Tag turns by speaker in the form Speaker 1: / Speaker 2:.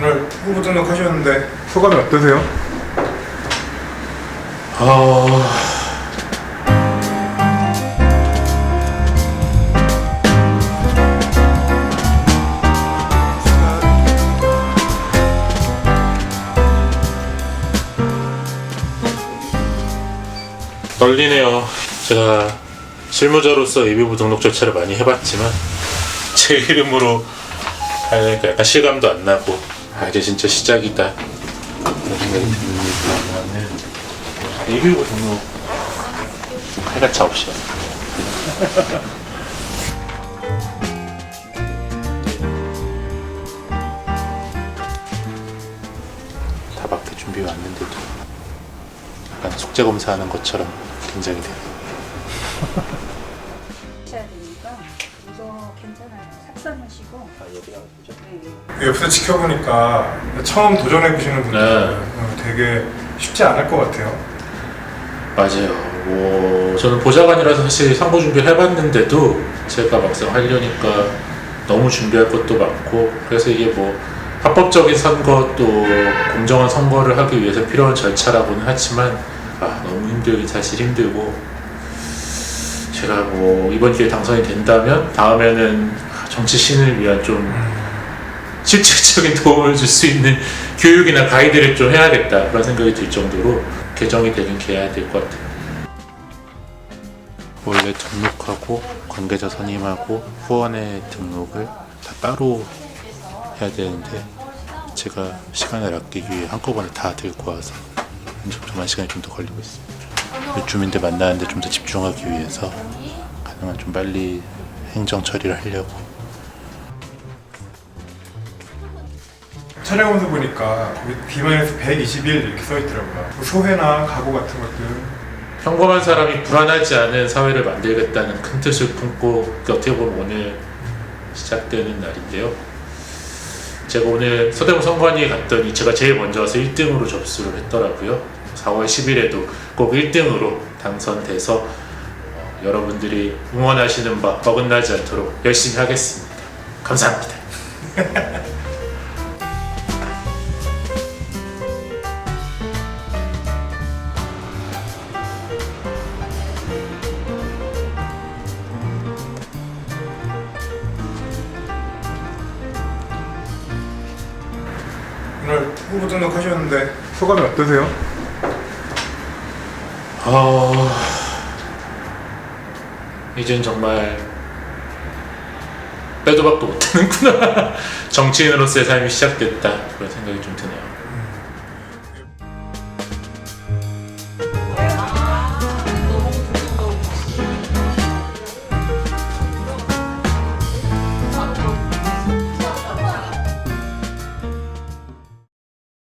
Speaker 1: 오늘 후보 등록하셨는데 소감이 어떠세요?
Speaker 2: 아... 떨리네요. 제가 실무자로서 예비부 등록 절차를 많이 해봤지만 제 이름으로 하니까 약간 실감도 안 나고 아 이제 진짜 시작이다 그런 생각이 듭니다. 예비부 등록 해가차 없이 다 밖에 준비 왔는데도 약간 숙제 검사하는 것처럼 긴장이 돼요.
Speaker 3: 이거 괜찮아요. 삭감하시고. 네.
Speaker 1: 옆에서 지켜보니까 처음 도전해 보시는 분들
Speaker 2: 네.
Speaker 1: 어, 되게 쉽지 않을 것 같아요.
Speaker 2: 맞아요. 뭐 저는 보좌관이라서 사실 선거 준비를 해봤는데도 제가 막상 하려니까 너무 준비할 것도 많고 그래서 이게 뭐 합법적인 선거 또 공정한 선거를 하기 위해서 필요한 절차라고는 하지만 아 너무 힘들긴 사실 힘들고 제가 뭐 이번 기회에 당선이 된다면 다음에는 정치 신을 위한 좀 실질적인 도움을 줄 수 있는 교육이나 가이드를 좀 해야겠다 그런 생각이 들 정도로 개정이 되긴 개해야 될 것 같아요. 원래 등록하고 관계자 선임하고 후원의 등록을 다 따로 해야 되는데 제가 시간을 아끼기 위해 한꺼번에 다 들고 와서 좀 시간이 좀 더 걸리고 있습니다. 주민들 만나는데 좀 더 집중하기 위해서 가능한 좀 빨리 행정 처리를 하려고
Speaker 1: 촬영에서 보니까 비만에서 120일 이렇게 써 있더라고요. 뭐 소회나 가구 같은 것들
Speaker 2: 평범한 사람이 불안하지 않은 사회를 만들겠다는 큰 뜻을 품고 어떻게 보면 오늘 시작되는 날인데요. 제가 오늘 서대문 선관위에 갔더니 제가 제일 먼저 와서 1등으로 접수를 했더라고요. 4월 10일에도 꼭 1등으로 당선돼서 어, 여러분들이 응원하시는 바 어긋나지 않도록 열심히 하겠습니다. 감사합니다.
Speaker 1: 오늘 후보 등록하셨는데 소감이 어떠세요?
Speaker 2: 아, 이젠 정말 빼도 박도 못하는구나. 정치인으로서의 삶이 시작됐다. 그런 생각이 좀 드네요.